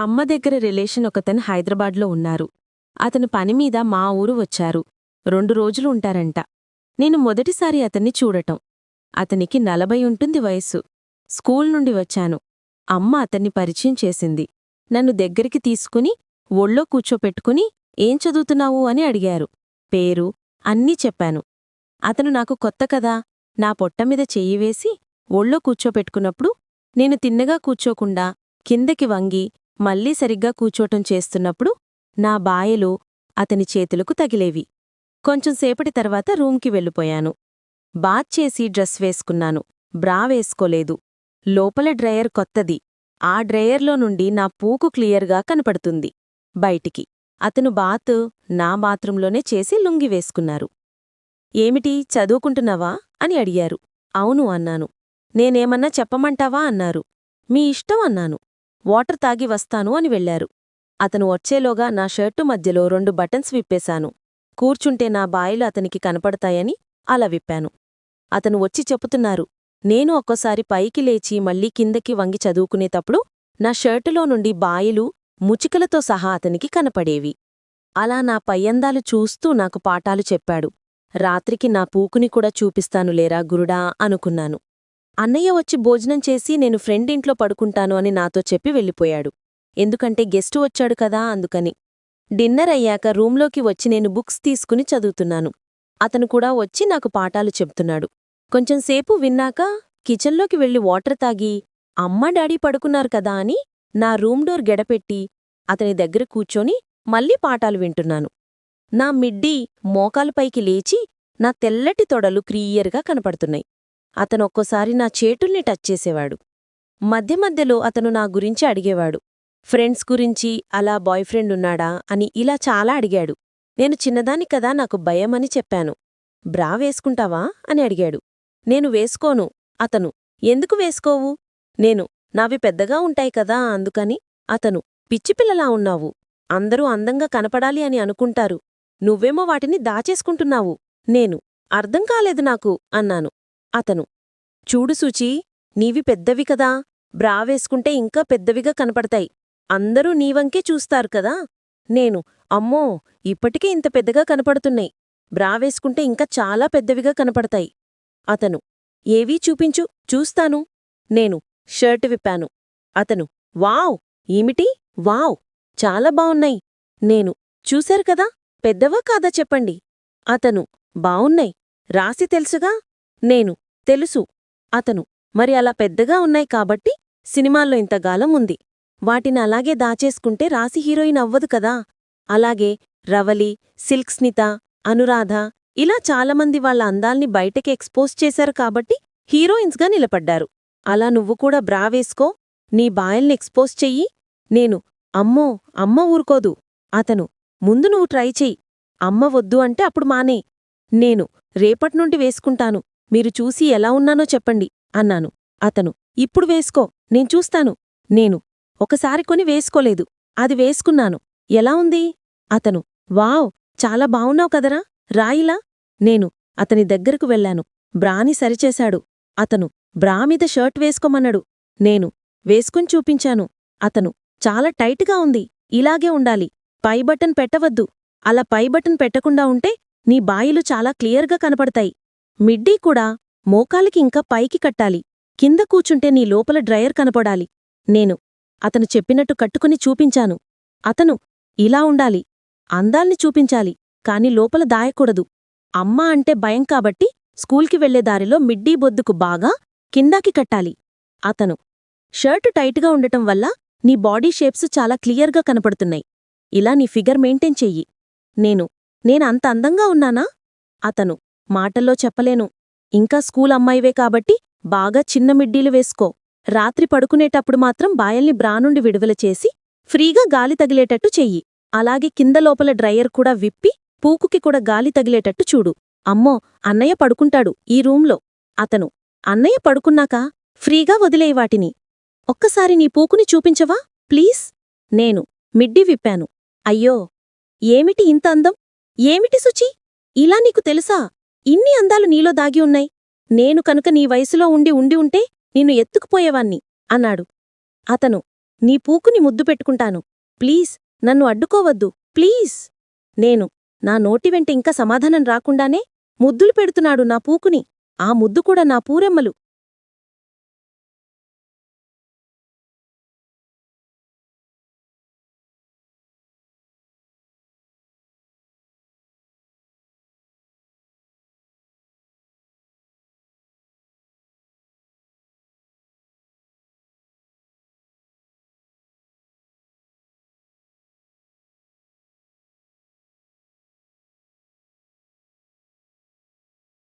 అమ్మ దగ్గర రిలేషన్ ఒకతను హైదరాబాద్లో ఉన్నారు. అతను పనిమీద మా ఊరు వచ్చారు. రెండు రోజులు ఉంటారంట. నేను మొదటిసారి అతన్ని చూడటం. అతనికి నలభై ఉంటుంది వయస్సు. స్కూల్ నుండి వచ్చాను. అమ్మ అతన్ని పరిచయం చేసింది. నన్ను దగ్గరికి తీసుకుని ఒళ్ళో కూర్చోపెట్టుకుని ఏం చదువుతున్నావు? అని అడిగారు. పేరు అన్నీ చెప్పాను. అతను నాకు కొత్త కదా నా పొట్టమీద చెయ్యివేసి ఒళ్ళో కూర్చోపెట్టుకున్నప్పుడు నేను తిన్నగా కూర్చోకుండా కిందకి వంగి మళ్ళీ సరిగ్గా కూచోటం చేస్తున్నప్పుడు నా బాయలు అతని చేతులకు తగిలేవి. కొంచెం సేపటి తర్వాత రూంకి వెళ్ళిపోయాను. బాత్ చేసి డ్రెస్ వేసుకున్నాను. బ్రా వేసుకోలేదు. లోపల డ్రయర్ కొత్తది. ఆ డ్రయర్లో నుండి నా పూకు క్లియర్గా కనపడుతుంది. బయటికి. అతను బాత్ నా బాత్రూంలోనే చేసి లుంగి వేసుకున్నారు. ఏమిటి చదువుకుంటున్నావా? అని అడిగారు. అవును అన్నాను. నేనేమన్నా చెప్పమంటావా? అన్నారు. మీ ఇష్టం అన్నాను. వాటర్ తాగి వస్తాను అని వెళ్ళారు అతను వచ్చేలోగా నా షర్టు మధ్యలో రెండు బటన్స్ విప్పేశాను. కూర్చుంటే నా బాయిలు అతనికి కనపడతాయని అలా విప్పాను. అతను వచ్చి చెప్పుతున్నారు నేను ఒక్కోసారి పైకి లేచి మళ్ళీ కిందకి వంగి చదువుకునేటప్పుడు నా షర్టులో నుండి బాయిలు ముచికలతో సహా అతనికి కనపడేవి. అలా నా పయ్యందాలు చూస్తూ నాకు పాఠాలు చెప్పాడు. రాత్రికి నా పూకుని కూడా చూపిస్తాను లేరా గురుడా అనుకున్నాను. అన్నయ్య వచ్చి భోజనం చేసి నేను ఫ్రెండ్ ఇంట్లో పడుకుంటాను అని నాతో చెప్పి వెళ్ళిపోయాడు. ఎందుకంటే గెస్టు వచ్చాడు కదా అందుకని. డిన్నర్ అయ్యాక రూంలోకి వచ్చి నేను బుక్స్ తీసుకుని చదువుతున్నాను. అతను కూడా వచ్చి నాకు పాఠాలు చెప్తున్నాడు. కొంచెంసేపు విన్నాక కిచెన్లోకి వెళ్ళి వాటర్ తాగి అమ్మ డాడీ పడుకున్నారు కదా అని నా రూమ్ డోర్ గెడపెట్టి అతని దగ్గర కూర్చొని మళ్ళీ పాఠాలు వింటున్నాను. నా మిడ్డీ మోకాలుపైకి లేచి నా తెల్లటి తొడలు క్రియర్గా కనపడుతున్నాయి. అతను ఒక్కోసారి నా చేటుల్ని టచ్ చేసేవాడు. మధ్య మధ్యలో అతను నా గురించి అడిగేవాడు. ఫ్రెండ్స్ గురించి అలా బాయ్ ఫ్రెండ్ ఉన్నాడా? అని ఇలా చాలా అడిగాడు. నేను చిన్నదాన్ని కదా నాకు భయమని చెప్పాను. బ్రా వేసుకుంటావా? అని అడిగాడు. నేను వేసుకోను అతను. ఎందుకు వేసుకోవు? నేను. నావి పెద్దగా ఉంటాయి కదా అందుకని అతను. పిచ్చిపిల్లలా ఉన్నావు. అందరూ అందంగా కనపడాలి అని అనుకుంటారు. నువ్వేమో వాటిని దాచేసుకుంటున్నావు. నేను. అర్థం కాలేదు నాకు అన్నాను. అతను. చూడు సూచీ నీవి పెద్దవి కదా బ్రా వేసుకుంటే ఇంకా పెద్దవిగా కనపడతాయి. అందరూ నీవంకే చూస్తారు కదా. నేను అమ్మో ఇప్పటికే ఇంత పెద్దగా కనపడుతున్నాయి. బ్రా వేసుకుంటే ఇంకా చాలా పెద్దవిగా కనపడతాయి. అతను ఏవీ చూపించు చూస్తాను. నేను షర్ట్ విప్పాను. అతను వావ్ ఏమిటి? వావ్ చాలా బావున్నాయి. నేను చూశారు కదా పెద్దవా కాదా చెప్పండి. అతను బావున్నాయి. రాసి తెలుసుగా? నేను తెలుసు. అతను మరి అలా పెద్దగా ఉన్నాయి కాబట్టి సినిమాల్లో ఇంతగాలం ఉంది. వాటిని అలాగే దాచేసుకుంటే రాసి హీరోయిన్ అవ్వదు కదా. అలాగే రవలి సిల్క్ స్నిత అనురాధ ఇలా చాలామంది వాళ్ళ అందాల్ని బయటకి ఎక్స్పోజ్ చేశారు కాబట్టి హీరోయిన్స్గా నిలబడ్డారు. అలా నువ్వు కూడా బ్రా వేసుకో నీ బాయల్ని ఎక్స్పోజ్ చెయ్యి. నేను అమ్మో అమ్మ ఊరుకోదు. అతను ముందు నువ్వు ట్రై చెయ్యి. అమ్మ వద్దు అంటే అప్పుడు మానే. నేను రేపట్నుండి వేసుకుంటాను. మీరు చూసి ఎలా ఉన్నానో చెప్పండి అన్నాను. అతను ఇప్పుడు వేసుకో నేను చూస్తాను. నేను ఒకసారి కొని వేసుకోలేదు అది వేసుకున్నాను. ఎలా ఉంది? అతను వావ్ చాలా బావున్నావు కదరా రాయిలా నేను అతని దగ్గరకు వెళ్ళాను. బ్రాని సరిచేశాడు. అతను బ్రా మీద షర్ట్ వేసుకోమన్నాడు. నేను వేసుకుని చూపించాను. అతను చాలా టైట్గా ఉంది ఇలాగే ఉండాలి. పై బటన్ పెట్టవద్దు. అలా పై బటన్ పెట్టకుండా ఉంటే నీ బాయిలు చాలా క్లియర్గా కనపడతాయి. మిడ్డీ కూడా మోకాలికి ఇంకా పైకి కట్టాలి. కింద కూచుంటే నీ లోపల డ్రయర్ కనపడాలి. నేను అతను చెప్పినట్టు కట్టుకుని చూపించాను. అతను ఇలా ఉండాలి. అందాల్ని చూపించాలి. కాని లోపల దాయకూడదు. అమ్మ అంటే భయం కాబట్టి స్కూల్కి వెళ్ళే దారిలో మిడ్డీ బొద్దుకు బాగా కిందాకి కట్టాలి. అతను షర్టు టైట్గా ఉండటం వల్ల నీ బాడీ షేప్స్ చాలా క్లియర్గా కనపడుతున్నాయి. ఇలా నీ ఫిగర్ మెయింటైన్ చెయ్యి. నేను నేనంత అందంగా ఉన్నానా? అతను మాటల్లో చెప్పలేను. ఇంకా స్కూల్ అమ్మాయివే కాబట్టి బాగా చిన్న మిడ్డీలు వేసుకో. రాత్రి పడుకునేటప్పుడు మాత్రం బాయల్ని బ్రానుండి విడుదల చేసి ఫ్రీగా గాలి తగిలేటట్టు చెయ్యి. అలాగే కింద లోపల డ్రయర్ కూడా విప్పి పూకుకి కూడా గాలి తగిలేటట్టు చూడు. అమ్మో అన్నయ్య పడుకుంటాడు ఈ రూంలో అతను అన్నయ్య పడుకున్నాక ఫ్రీగా వదిలేయి వాటిని. ఒక్కసారి నీ పూకుని చూపించవా ప్లీజ్? నేను మిడ్డీ విప్పాను. అయ్యో ఏమిటి ఇంత అందం? ఏమిటి శుచి ఇలా నీకు తెలుసా? ఇన్ని అందాలు నీలో దాగి ఉన్నాయి. నేను కనుక నీ వయసులో ఉండి ఉండి ఉంటే నిన్ను ఎత్తుకుపోయేవాణ్ణి అన్నాడు. అతను నీ పూకుని ముద్దు పెట్టుకుంటాను. ప్లీజ్ నన్ను అడ్డుకోవద్దు. ప్లీజ్. నేను నా నోటి వెంట ఇంకా సమాధానం రాకుండానే ముద్దులు పెడుతున్నాడు నా పూకుని. ఆ ముద్దు కూడా నా పూరెమ్మలు.